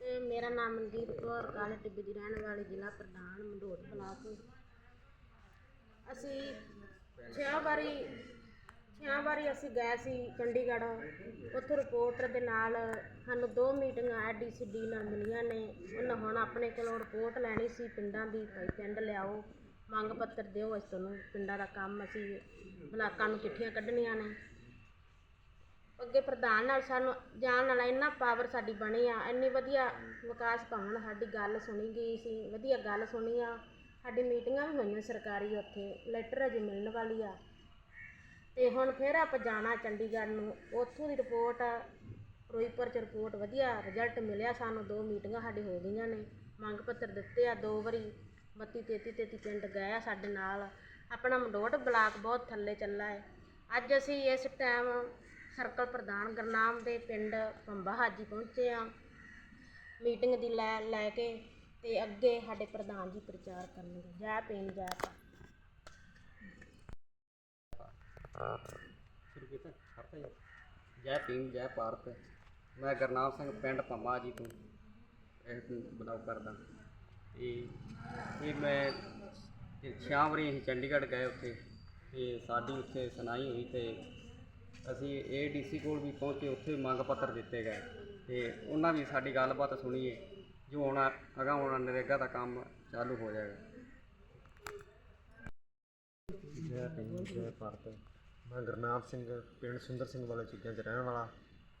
ਤੇ ਮੇਰਾ ਨਾਮ ਮਨਦੀਪ ਕੌਰ ਕਾਲੇ ਟਿੱਬੀ ਦੀ ਰਹਿਣ ਵਾਲੀ ਜ਼ਿਲ੍ਹਾ ਪ੍ਰਧਾਨ ਮੰਡੋੜ ਬਲਾਕ। ਅਸੀਂ ਛੇ ਵਾਰੀ, ਛਿਆਂ ਵਾਰੀ ਅਸੀਂ ਗਏ ਸੀ ਚੰਡੀਗੜ੍ਹ। ਉੱਥੇ ਰਿਪੋਰਟਰ ਦੇ ਨਾਲ ਸਾਨੂੰ ਦੋ ਮੀਟਿੰਗਾਂ ਐਡੀਸੀਡੀ ਨਾਲ ਮਿਲੀਆਂ ਨੇ। ਉਹਨਾਂ ਹੁਣ ਆਪਣੇ ਕੋਲੋਂ ਰਿਪੋਰਟ ਲੈਣੀ ਸੀ ਪਿੰਡਾਂ ਦੀ, ਭਾਈ ਪਿੰਡ ਲਿਆਓ, ਮੰਗ ਪੱਤਰ ਦਿਓ, ਅਸੀਂ ਤੁਹਾਨੂੰ ਪਿੰਡਾਂ ਦਾ ਕੰਮ ਅਸੀਂ ਬਲਾਕਾਂ ਨੂੰ ਚਿੱਠੀਆਂ ਕੱਢਣੀਆਂ ਨੇ। ਅੱਗੇ ਪ੍ਰਧਾਨ ਨਾਲ ਸਾਨੂੰ ਜਾਣ ਨਾਲ ਇੰਨਾ ਪਾਵਰ ਸਾਡੀ ਬਣੀ ਆ, ਇੰਨੀ ਵਧੀਆ ਵਿਕਾਸ ਭਵਨ ਸਾਡੀ ਗੱਲ ਸੁਣੀ ਗਈ ਸੀ, ਵਧੀਆ ਗੱਲ ਸੁਣੀ ਆ। ਸਾਡੀ ਮੀਟਿੰਗਾਂ ਵੀ ਹੋਈਆਂ ਸਰਕਾਰੀ ਉੱਥੇ ਲੈਟਰ ਅਜੇ ਮਿਲਣ ਵਾਲੀ ਆ। ਤੇ ਹੁਣ ਫਿਰ ਆਪਾਂ ਜਾਣਾ ਚੰਡੀਗੜ੍ਹ ਨੂੰ, ਉੱਥੋਂ ਦੀ ਰਿਪੋਰਟ ਫਿਰੋਜ਼ਪੁਰ ਚ ਰਿਪੋਰਟ ਵਧੀਆ ਰਿਜ਼ਲਟ ਮਿਲਿਆ ਸਾਨੂੰ, ਦੋ ਮੀਟਿੰਗਾਂ ਸਾਡੀ ਹੋ ਗਈਆਂ ਨੇ। ਮੰਗ ਪੱਤਰ ਦਿੱਤੇ ਆ, ਦੋ ਵਾਰੀ 32 33 33 ਪਿੰਡ ਗਏ ਆ ਸਾਡੇ ਨਾਲ। ਆਪਣਾ ਮੰਡੋਟ ਬਲਾਕ ਬਹੁਤ ਥੱਲੇ ਚੱਲਾ ਹੈ ਅੱਜ ਅਸੀਂ ਇਸ ਟਾਈਮ ਸਰਕਲ ਪ੍ਰਧਾਨ ਗੁਰਨਾਮ ਦੇ ਪਿੰਡ ਪੰਬਾ ਹਾਜੀ ਪਹੁੰਚੇ ਆ ਮੀਟਿੰਗ ਦੀ ਲੈ ਲੈ ਕੇ ਤੇ ਅੱਗੇ ਸਾਡੇ ਪ੍ਰਧਾਨ ਜੀ ਪ੍ਰਚਾਰ ਕਰਨਗੇ। ਜੈ ਭੀਮ, ਜੈ ਭਾਰਤ। ਸ਼ੁਰੂ ਕੀਤਾ। ਕਰਤਾ ਜੀ। ਜੈ ਭੀਮ, ਜੈ ਭਾਰਤ। ਮੈਂ ਗੁਰਨਾਮ ਸਿੰਘ ਪਿੰਡ ਪੰਮਾ ਜੀ ਤੋਂ ਇਹ ਬਲੌਗ ਕਰਦਾ। ਇਹ ਇਹ ਮੈਂ ਇਹ ਵਾਰੀ ਅਸੀਂ ਚੰਡੀਗੜ੍ਹ ਗਏ ਉੱਥੇ। ਤੇ ਸਾਡੀ ਉੱਥੇ ਸੁਣਾਈ ਹੋਈ ਤੇ ਅਸੀਂ ਏਡੀਸੀ ਕੋਲ ਵੀ ਪਹੁੰਚੇ, ਉੱਥੇ ਵੀ ਮੰਗ ਪੱਤਰ ਦਿੱਤੇ ਗਏ। ਤੇ ਉਹਨਾਂ ਵੀ ਸਾਡੀ ਗੱਲਬਾਤ ਸੁਣੀਏ, ਜੋ ਹੁਣ ਅਗਾਂਹ ਹੁਣ ਨਰੇਗਾ ਦਾ ਕੰਮ ਚਾਲੂ ਹੋ ਜਾਏਗਾ। ਜੈ ਭੀਮ ਜੈ ਭਾਰਤ ਮੈਂ ਗੁਰਨਾਮ ਸਿੰਘ, ਪਿੰਡ ਸੁੰਦਰ ਸਿੰਘ ਵਾਲੇ ਚੀਜ਼ਾਂ 'ਚ ਰਹਿਣ ਵਾਲਾ।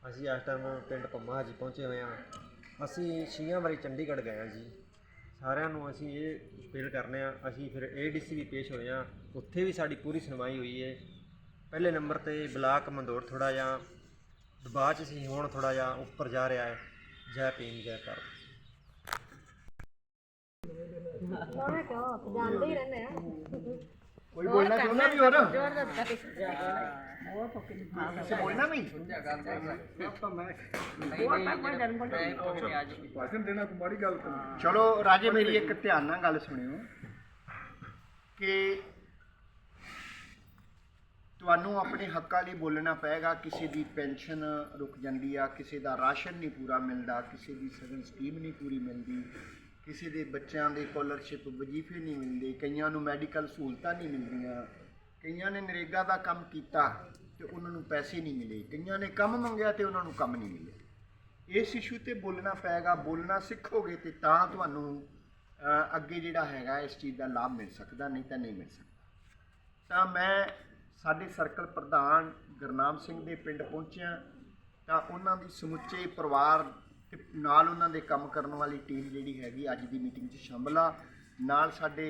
ਅਸੀਂ ਇਸ ਟਾਈਮ ਪਿੰਡ ਪੰਮਾ ਜੀ ਪਹੁੰਚੇ ਹੋਏ ਹਾਂ। ਅਸੀਂ ਛੀਆਂ ਵਾਰੀ ਚੰਡੀਗੜ੍ਹ ਗਏ ਹਾਂ ਜੀ। ਸਾਰਿਆਂ ਨੂੰ ਅਸੀਂ ਇਹ ਅਪੀਲ ਕਰਨੇ ਆ ਅਸੀਂ ਫਿਰ ਏਡੀਸੀ ਵੀ ਪੇਸ਼ ਹੋਏ ਹਾਂ। ਉੱਥੇ ਵੀ ਸਾਡੀ ਪੂਰੀ ਸੁਣਵਾਈ ਹੋਈ ਹੈ ਪਹਿਲੇ ਨੰਬਰ ਤੇ ਬਲਾਕ ਮੰਦੋੜ ਥੋੜਾ ਜਿਹਾ ਦਬਾਅ 'ਚ ਸੀ ਹੁਣ ਥੋੜਾ ਜਿਹਾ ਉੱਪਰ ਜਾ ਰਿਹਾ ਹੈ। ਜੈ ਭੀਮ ਜੈ ਹੀ ਰਹਿੰਦੇ ਆ ਕੋਈ ਬੋਲਣਾ ਚਾਹੁੰਦਾ ਵੀ ਹੋਰ? ਜ਼ੋਰ ਦਿੱਤਾ ਕਿਸੇ ਬੋਲਣਾ ਵੀ? ਭਾਸ਼ਣ ਦੇਣਾ ਕੋਈ ਮਾੜੀ ਗੱਲ ਤਾਂ ਚਲੋ ਰਾਜੇ ਮੇਰੀ ਇੱਕ ਧਿਆਨ ਨਾਲ ਗੱਲ ਸੁਣਿਓ ਕਿ ਤੁਹਾਨੂੰ ਆਪਣੇ ਹੱਕਾਂ ਲਈ ਬੋਲਣਾ ਪਏਗਾ, ਕਿਸੇ ਦੀ ਪੈਨਸ਼ਨ ਰੁਕ ਜਾਂਦੀ ਆ, ਕਿਸੇ ਦਾ ਰਾਸ਼ਨ ਨਹੀਂ ਪੂਰਾ ਮਿਲਦਾ, ਕਿਸੇ ਦੀ ਸਗਨ ਸਕੀਮ ਨਹੀਂ ਪੂਰੀ ਮਿਲਦੀ, ਕਿਸੇ ਦੇ ਬੱਚਿਆਂ ਦੇ ਸਕਾਲਰਸ਼ਿਪ ਵਜ਼ੀਫੇ ਨਹੀਂ ਮਿਲਦੇ, ਕਈਆਂ ਨੂੰ ਮੈਡੀਕਲ ਸਹੂਲਤਾਂ ਨਹੀਂ ਮਿਲਦੀਆਂ, ਕਈਆਂ ਨੇ ਨਰੇਗਾ ਦਾ ਕੰਮ ਕੀਤਾ ਤੇ ਉਹਨਾਂ ਨੂੰ ਪੈਸੇ ਨਹੀਂ ਮਿਲੇ, ਕਈਆਂ ਨੇ ਕੰਮ ਮੰਗਿਆ ਤੇ ਉਹਨਾਂ ਨੂੰ ਕੰਮ ਨਹੀਂ ਮਿਲਿਆ ਇਸ ਇਸ਼ੂ ਤੇ ਬੋਲਣਾ ਪਏਗਾ, ਬੋਲਣਾ ਸਿੱਖੋਗੇ ਤੇ ਤਾਂ ਤੁਹਾਨੂੰ ਅੱਗੇ ਜਿਹੜਾ ਹੈਗਾ ਇਸ ਚੀਜ਼ ਦਾ ਲਾਭ ਮਿਲ ਸਕਦਾ, ਨਹੀਂ ਤਾਂ ਨਹੀਂ ਮਿਲ ਸਕਦਾ। ਤਾਂ ਮੈਂ ਸਾਡੇ ਸਰਕਲ ਪ੍ਰਧਾਨ ਗੁਰਨਾਮ ਸਿੰਘ ਦੇ ਪਿੰਡ ਪਹੁੰਚਿਆ ਤਾਂ ਉਹਨਾਂ ਦੀ ਸਮੁੱਚੇ ਪਰਿਵਾਰ ਤੇ ਨਾਲ ਉਹਨਾਂ ਦੇ ਕੰਮ ਕਰਨ ਵਾਲੀ ਟੀਮ ਜਿਹੜੀ ਹੈਗੀ ਅੱਜ ਦੀ ਮੀਟਿੰਗ 'ਚ ਸ਼ਾਮਲ ਆ। ਨਾਲ ਸਾਡੇ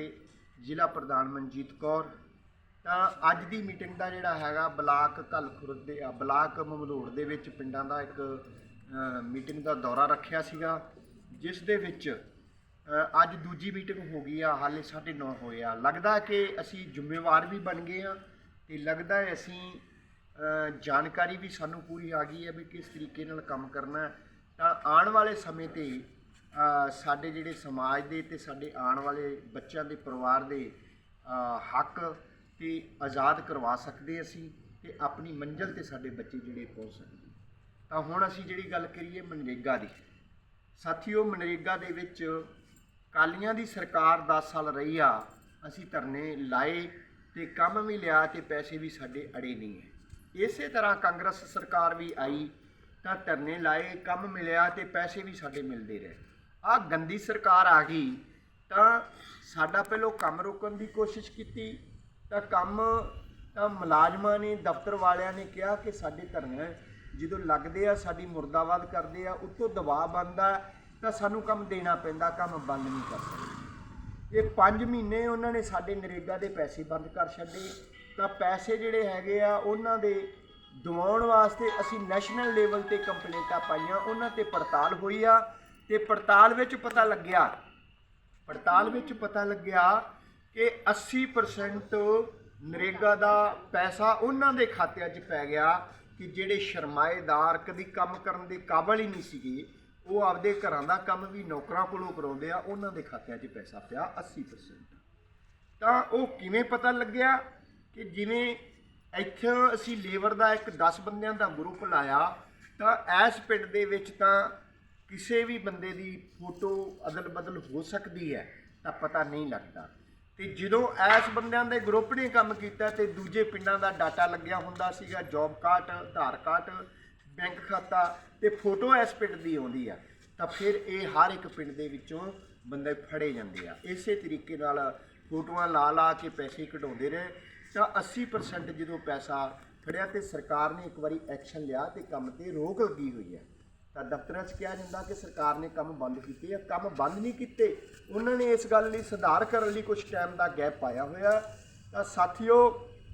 ਜ਼ਿਲ੍ਹਾ ਪ੍ਰਧਾਨ ਮਨਜੀਤ ਕੌਰ। ਤਾਂ ਅੱਜ ਦੀ ਮੀਟਿੰਗ ਦਾ ਜਿਹੜਾ ਹੈਗਾ ਬਲਾਕ ਧਲ ਖੁਰਦ ਦੇ ਆ, ਬਲਾਕ ਮਮਦੋੜ ਦੇ ਵਿੱਚ ਪਿੰਡਾਂ ਦਾ ਇੱਕ ਮੀਟਿੰਗ ਦਾ ਦੌਰਾ ਰੱਖਿਆ ਸੀਗਾ ਜਿਸ ਦੇ ਵਿੱਚ ਅੱਜ ਦੂਜੀ ਮੀਟਿੰਗ ਹੋ ਗਈ ਆ ਹਾਲੇ 9:30 ਹੋਏ ਆ। ਲੱਗਦਾ ਕਿ ਅਸੀਂ ਜ਼ਿੰਮੇਵਾਰ ਵੀ ਬਣ ਗਏ ਆ ਤੇ ਲੱਗਦਾ ਹੈ ਅਸੀਂ ਜਾਣਕਾਰੀ ਵੀ ਸਾਨੂੰ ਪੂਰੀ ਆ ਗਈ ਹੈ ਵੀ ਕਿਸ ਤਰੀਕੇ ਨਾਲ ਕੰਮ ਕਰਨਾ ਤਾਂ ਆਉਣ ਵਾਲੇ ਸਮੇਂ ਤੇ ਸਾਡੇ ਜਿਹੜੇ ਸਮਾਜ ਦੇ ਤੇ ਸਾਡੇ ਆਉਣ ਵਾਲੇ ਬੱਚਿਆਂ ਦੇ ਪਰਿਵਾਰ ਦੇ ਹੱਕ ਤੇ ਆਜ਼ਾਦ ਕਰਵਾ ਸਕਦੇ ਅਸੀਂ ਤੇ ਆਪਣੀ ਮੰਜ਼ਿਲ ਤੇ ਸਾਡੇ ਬੱਚੇ ਜਿਹੜੇ ਪਹੁੰਚ ਸਕਦੇ ਤਾਂ ਹੁਣ ਅਸੀਂ ਜਿਹੜੀ ਗੱਲ ਕਰੀਏ ਮਨਰੇਗਾ ਦੀ। ਸਾਥੀਓ, ਮਨਰੇਗਾ ਦੇ ਵਿੱਚ ਕਾਲੀਆਂ ਦੀ ਸਰਕਾਰ 10 ਸਾਲ ਰਹੀ ਆ, ਅਸੀਂ ਧਰਨੇ ਲਾਏ ਤੇ ਕੰਮ ਵੀ ਲਿਆ ਤੇ ਪੈਸੇ ਵੀ ਸਾਡੇ ਅੜੇ ਨਹੀਂ ਹੈ। ਇਸੇ ਤਰ੍ਹਾਂ ਕਾਂਗਰਸ ਸਰਕਾਰ ਵੀ ਆਈ, ਤਾਂ ਧਰਨੇ ਲਾਏ, ਕੰਮ ਮਿਲਿਆ ਤੇ ਪੈਸੇ ਵੀ ਸਾਡੇ ਮਿਲਦੇ ਰਹੇ। ਆ ਗੰਦੀ ਸਰਕਾਰ ਆ ਗਈ, ਤਾਂ ਸਾਡਾ ਪਹਿਲੋਂ ਕੰਮ ਰੋਕਣ ਦੀ ਕੋਸ਼ਿਸ਼ ਕੀਤੀ, ਤਾਂ ਕੰਮ, ਤਾਂ ਮੁਲਾਜ਼ਮਾਂ ਨੇ, ਦਫ਼ਤਰ ਵਾਲਿਆਂ ਨੇ ਕਿਹਾ ਕਿ ਸਾਡੇ ਧਰਨੇ ਜਦੋਂ ਲੱਗਦੇ ਆ, ਸਾਡੀ ਮੁਰਦਾਬਾਦ ਕਰਦੇ ਆ, ਉੱਤੋਂ ਦਬਾਅ ਬਣਦਾ, ਤਾਂ ਸਾਨੂੰ ਕੰਮ ਦੇਣਾ ਪੈਂਦਾ, ਕੰਮ ਬੰਦ ਨਹੀਂ ਕਰ ਸਕਦੇ। ਇਹ 5 ਮਹੀਨੇ ਉਹਨਾਂ ਨੇ ਸਾਡੇ ਨਰੇਗਾ ਦੇ ਪੈਸੇ ਬੰਦ ਕਰ ਛੱਡੇ। ਤਾਂ ਪੈਸੇ ਜਿਹੜੇ ਹੈਗੇ ਆ, ਉਹਨਾਂ ਦੇ ਦਿਵਾਉਣ ਵਾਸਤੇ ਅਸੀਂ ਨੈਸ਼ਨਲ ਲੈਵਲ ਤੇ ਕੰਪਲੇਂਟਾਂ ਪਾਈਆਂ। ਉਹਨਾਂ ਤੇ ਪੜਤਾਲ ਹੋਈ ਆ ਤੇ ਪੜਤਾਲ ਵਿੱਚ ਪਤਾ ਲੱਗਿਆ, ਪੜਤਾਲ ਵਿੱਚ ਪਤਾ ਲੱਗਿਆ ਕਿ 80% ਨਰੇਗਾ ਦਾ ਪੈਸਾ ਉਹਨਾਂ ਦੇ ਖਾਤਿਆਂ 'ਚ ਪੈ ਗਿਆ ਕਿ ਜਿਹੜੇ ਸ਼ਰਮਾਏਦਾਰ ਕਦੀ ਕੰਮ ਕਰਨ ਦੇ ਕਾਬਲ ਹੀ ਨਹੀਂ ਸੀਗੇ। ਉਹ ਆਪਦੇ ਘਰਾਂ ਦਾ ਕੰਮ ਵੀ ਨੌਕਰਾਂ ਕੋਲੋਂ ਕਰਾਉਂਦੇ ਆ, ਉਹਨਾਂ ਦੇ ਖਾਤਿਆਂ 'ਚ ਪੈਸਾ ਪਿਆ 80% ਤਾਂ ਉਹ ਕਿਵੇਂ ਪਤਾ ਲੱਗਿਆ ਕਿ ਜਿਵੇਂ ਇੱਥੇ ਅਸੀਂ ਲੇਬਰ ਦਾ ਇੱਕ 10 ਬੰਦਿਆਂ ਦਾ ਗਰੁੱਪ ਲਾਇਆ, ਤਾਂ ਐਸ ਪਿੰਡ ਦੇ ਵਿੱਚ ਤਾਂ ਕਿਸੇ ਵੀ ਬੰਦੇ ਦੀ ਫੋਟੋ ਅਦਲ ਬਦਲ ਹੋ ਸਕਦੀ ਹੈ, ਤਾਂ ਪਤਾ ਨਹੀਂ ਲੱਗਦਾ। ਤੇ ਜਦੋਂ ਐਸ ਬੰਦਿਆਂ ਦੇ ਗਰੁੱਪ ਨੇ ਕੰਮ ਕੀਤਾ ਤੇ ਦੂਜੇ ਪਿੰਡਾਂ ਦਾ ਡਾਟਾ ਲੱਗਿਆ ਹੁੰਦਾ ਸੀਗਾ job card Aadhaar card bank ਖਾਤਾ ਤੇ ਫੋਟੋ ਇਸ ਪਿੰਡ ਦੀ ਆਉਂਦੀ ਆ, ਤਾਂ ਫਿਰ ਇਹ ਹਰ ਇੱਕ ਪਿੰਡ ਦੇ ਵਿੱਚੋਂ ਬੰਦੇ ਫੜੇ ਜਾਂਦੇ ਆ। ਇਸੇ ਤਰੀਕੇ ਨਾਲ ਫੋਟੋਆਂ ਲਾ ਲਾ ਕੇ ਪੈਸੇ ਕਢਾਉਂਦੇ ਰਹੇ, ਤਾਂ 80% ਜਦੋਂ ਪੈਸਾ ਫੜਿਆ ਤੇ ਸਰਕਾਰ ਨੇ ਇੱਕ ਵਾਰੀ ਐਕਸ਼ਨ ਲਿਆ ਤੇ ਕੰਮ ਤੇ ਰੋਕ ਲੱਗੀ ਹੋਈ ਹੈ ਤਾਂ ਦਫ਼ਤਰਾਂ 'ਚ ਕਿਹਾ ਜਾਂਦਾ ਕਿ ਸਰਕਾਰ ਨੇ ਕੰਮ ਬੰਦ ਕੀਤੇ ਆ, ਕੰਮ ਬੰਦ ਨਹੀਂ ਕੀਤੇ। ਉਹਨਾਂ ਨੇ ਇਸ ਗੱਲ ਲਈ ਸੁਧਾਰ ਕਰਨ ਲਈ ਕੁਝ ਟਾਈਮ ਦਾ ਗੈਪ ਪਾਇਆ ਹੋਇਆ। ਤਾਂ ਸਾਥੀਓ,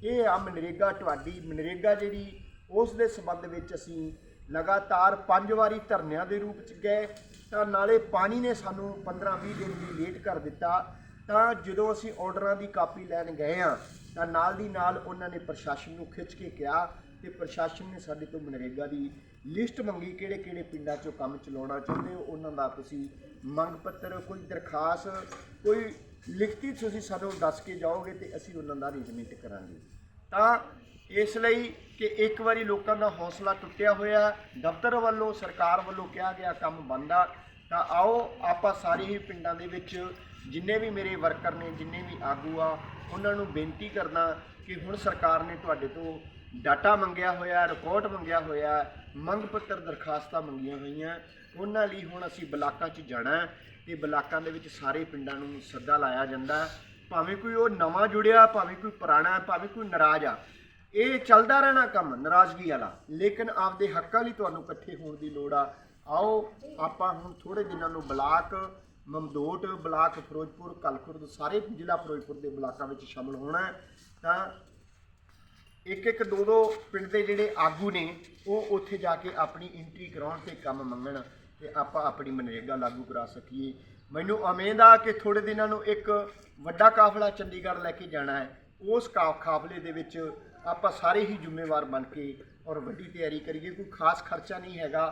ਇਹ ਆ ਮਨਰੇਗਾ, ਤੁਹਾਡੀ ਮਨਰੇਗਾ ਜਿਹੜੀ ਉਸ ਦੇ ਸੰਬੰਧ ਵਿੱਚ ਅਸੀਂ ਲਗਾਤਾਰ ਪੰਜ ਵਾਰੀ ਧਰਨਿਆਂ ਦੇ ਰੂਪ 'ਚ ਗਏ। ਤਾਂ ਨਾਲੇ ਪਾਣੀ ਨੇ ਸਾਨੂੰ 15-20 ਦਿਨ ਦੀ ਲੇਟ ਕਰ ਦਿੱਤਾ। ਤਾਂ ਜਦੋਂ ਅਸੀਂ ਆਰਡਰਾਂ ਦੀ ਕਾਪੀ ਲੈਣ ਗਏ ਆ ਤਾਂ ਨਾਲ ਦੀ ਨਾਲ ਉਹਨਾਂ ਨੇ ਪ੍ਰਸ਼ਾਸਨ ਨੂੰ ਖਿੱਚ ਕੇ ਕਿਹਾ ਤੇ ਪ੍ਰਸ਼ਾਸਨ ਨੇ ਸਾਡੇ ਤੋਂ ਮਨਰੇਗਾ ਦੀ ਲਿਸਟ ਮੰਗੀ। ਕਿਹੜੇ ਕਿਹੜੇ ਪਿੰਡਾਂ 'ਚੋਂ ਕੰਮ ਚਲਾਉਣਾ ਚਾਹੁੰਦੇ ਹੋ, ਉਹਨਾਂ ਦਾ ਤੁਸੀਂ ਮੰਗ ਪੱਤਰ, ਕੋਈ ਦਰਖਾਸਤ, ਕੋਈ ਲਿਖਤੀ ਤੁਸੀਂ ਸਾਨੂੰ ਦੱਸ ਕੇ ਜਾਓਗੇ ਤੇ ਅਸੀਂ ਉਹਨਾਂ ਦਾ ਅਰੇਂਜਮੈਂਟ ਕਰਾਂਗੇ। ਤਾਂ ਇਸ ਲਈ ਕਿ ਇੱਕ ਵਾਰੀ ਲੋਕਾਂ ਦਾ ਹੌਸਲਾ ਟੁੱਟਿਆ ਹੋਇਆ, ਦਫ਼ਤਰ ਵੱਲੋਂ, ਸਰਕਾਰ ਵੱਲੋਂ ਕਿਹਾ ਗਿਆ ਕੰਮ ਬੰਦ ਆ, ਤਾਂ ਆਓ ਆਪਾਂ ਸਾਰੇ ਹੀ ਪਿੰਡਾਂ ਦੇ ਵਿੱਚ ਜਿੰਨੇ ਵੀ ਮੇਰੇ ਵਰਕਰ ਨੇ, ਜਿੰਨੇ ਵੀ ਆਗੂ ਆ, ਉਹਨਾਂ ਨੂੰ ਬੇਨਤੀ ਕਰਦਾ ਕਿ ਹੁਣ ਸਰਕਾਰ ਨੇ ਤੁਹਾਡੇ ਤੋਂ ਡਾਟਾ ਮੰਗਿਆ ਹੋਇਆ ਰਿਕਾਰਡ ਮੰਗਿਆ ਹੋਇਆ, ਮੰਗ ਪੱਤਰ, ਦਰਖਾਸਤਾਂ ਮੰਗੀਆਂ ਹੋਈਆਂ, ਉਹਨਾਂ ਲਈ ਹੁਣ ਅਸੀਂ ਬਲਾਕਾਂ 'ਚ ਜਾਣਾ ਹੈ ਤੇ ਬਲਾਕਾਂ ਦੇ ਵਿੱਚ ਸਾਰੇ ਪਿੰਡਾਂ ਨੂੰ ਸੱਦਾ ਲਾਇਆ ਜਾਂਦਾ। ਭਾਵੇਂ ਕੋਈ ਉਹ ਨਵਾਂ ਜੁੜਿਆ, ਭਾਵੇਂ ਕੋਈ ਪੁਰਾਣਾ, ਭਾਵੇਂ ਕੋਈ ਨਾਰਾਜ਼ ਆ ਇਹ ਚੱਲਦਾ ਰਹਿਣਾ ਕੰਮ, ਨਾਰਾਜ਼ਗੀ ਵਾਲਾ। ਲੇਕਿਨ ਆਪਦੇ ਹੱਕਾਂ ਲਈ ਤੁਹਾਨੂੰ ਇਕੱਠੇ ਹੋਣ ਦੀ ਲੋੜ ਆ। ਆਓ, ਆਪਾਂ ਹੁਣ ਥੋੜੇ ਦਿਨਾਂ ਨੂੰ ਬਲਾਕ ਮਮਦੋਟ, ਬਲਾਕ ਫਿਰੋਜ਼ਪੁਰ, ਕਲਖੁਰਦ, ਸਾਰੇ ਜ਼ਿਲ੍ਹਾ ਫਿਰੋਜ਼ਪੁਰ ਦੇ ਬਲਾਕਾਂ ਵਿੱਚ ਸ਼ਾਮਲ ਹੋਣਾ ਤਾਂ ਇੱਕ ਇੱਕ ਦੋ ਦੋ ਪਿੰਡ ਦੇ ਜਿਹੜੇ ਆਗੂ ਨੇ, ਉਹ ਉੱਥੇ ਜਾ ਕੇ ਆਪਣੀ ਐਂਟਰੀ ਕਰਾਉਣ ਤੇ ਕੰਮ ਮੰਗਣ ਤੇ ਆਪਾਂ ਆਪਣੀ ਮਨਰੇਗਾ ਲਾਗੂ ਕਰਾ ਸਕੀਏ। ਮੈਨੂੰ ਉਮੀਦ ਆ ਕਿ ਥੋੜੇ ਦਿਨਾਂ ਨੂੰ ਇੱਕ ਵੱਡਾ ਕਾਫਲਾ ਚੰਡੀਗੜ੍ਹ ਲੈ ਕੇ ਜਾਣਾ ਹੈ। ਉਸ ਕਾ, ਕਾਫਲੇ ਦੇ ਵਿੱਚ ਆਪਾਂ ਸਾਰੇ ਹੀ ਜ਼ਿੰਮੇਵਾਰ ਬਣ ਕੇ ਔਰ ਵੱਡੀ ਤਿਆਰੀ ਕਰੀਏ ਕੋਈ ਖਾਸ ਖਰਚਾ ਨਹੀਂ ਹੈਗਾ।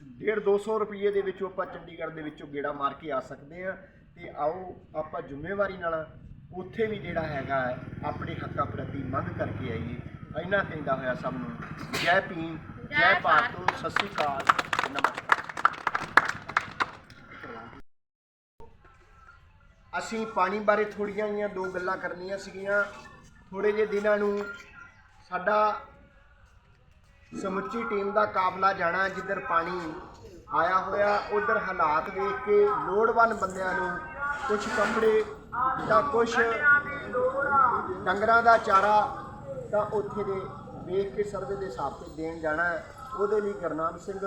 1.5 200 ਰੁਪਏ ਦੇ ਵਿੱਚੋਂ ਆਪਾਂ ਚੰਡੀਗੜ੍ਹ ਦੇ ਵਿੱਚੋਂ ਗੇੜਾ ਮਾਰ ਕੇ ਆ ਸਕਦੇ ਆ ਤੇ ਆਓ ਆਪਾਂ ਜ਼ਿੰਮੇਵਾਰੀ ਨਾਲ ਉੱਥੇ ਵੀ ਜਿਹੜਾ ਹੈਗਾ ਆਪਣੇ ਹੱਕਾਂ ਪ੍ਰਤੀ ਮੰਗ ਕਰਕੇ ਆਈਏ। ਇੰਨਾ ਕਹਿੰਦਾ ਹੋਇਆ ਸਭ ਨੂੰ ਜੈ ਭੀਮ ਜੈ ਭਾਰਤ। ਸਤਿ ਸ੍ਰੀ ਅਕਾਲ ਨਮਸਕਾਰ। ਅਸੀਂ ਪਾਣੀ ਬਾਰੇ ਥੋੜੀਆਂ ਜਿਹੀਆਂ ਦੋ ਗੱਲਾਂ ਕਰਨੀਆਂ ਸੀਗੀਆਂ। ਥੋੜੇ ਜਿਹੇ ਦਿਨਾਂ ਨੂੰ ਸਾਡਾ ਸਮੁੱਚੀ ਟੀਮ ਦਾ ਕਾਫਲਾ ਜਾਣਾ ਜਿੱਧਰ ਪਾਣੀ ਆਇਆ ਹੋਇਆ, ਉਧਰ ਹਾਲਾਤ ਵੇਖ ਕੇ ਲੋੜਵੰਦ ਬੰਦਿਆਂ ਨੂੰ ਕੁਝ ਕੱਪੜੇ ਜਾਂ ਕੁਝ ਡੰਗਰਾਂ ਦਾ ਚਾਰਾ ਤਾਂ ਉੱਥੇ ਦੇ ਵੇਖ ਕੇ ਸਰਵੇ ਦੇ ਹਿਸਾਬ ਤੇ ਦੇਣ ਜਾਣਾ ਉਹਦੇ ਲਈ ਗੁਰਨਾਮ ਸਿੰਘ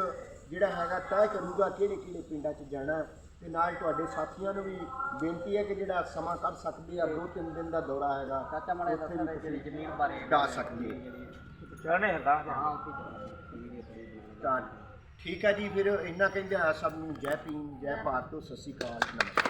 ਜਿਹੜਾ ਹੈਗਾ ਤੈਅ ਕਰੂਗਾ ਕਿਹੜੇ ਕਿਹੜੇ ਪਿੰਡਾਂ 'ਚ ਜਾਣਾ ਤੇ ਨਾਲ ਤੁਹਾਡੇ ਸਾਥੀਆਂ ਨੂੰ ਵੀ ਬੇਨਤੀ ਹੈ ਕਿ ਜਿਹੜਾ ਸਮਾਂ ਕੱਢ ਸਕਦੇ ਆ ਦੋ ਤਿੰਨ ਦਿਨ ਦਾ ਦੌਰਾ ਹੈਗਾ ਚਾਚਾ ਮਾੜਾ ਦੱਸਣਾ ਜਿਹੜੀ ਜ਼ਮੀਨ ਬਾਰੇ ਡਾ ਸਕਦੇ ਚੜਨੇ ਹੁੰਦਾ ਤਾਂ ਠੀਕ ਹੈ ਜੀ ਫਿਰ ਇੰਨਾ ਕਹਿੰਦੇ ਆ ਸਭ ਨੂੰ ਜੈ ਭੀਮ ਜੈ ਭਾਰਤ ਸਤਿ ਸ਼੍ਰੀ ਅਕਾਲ ਨਮਸਕਾਰ।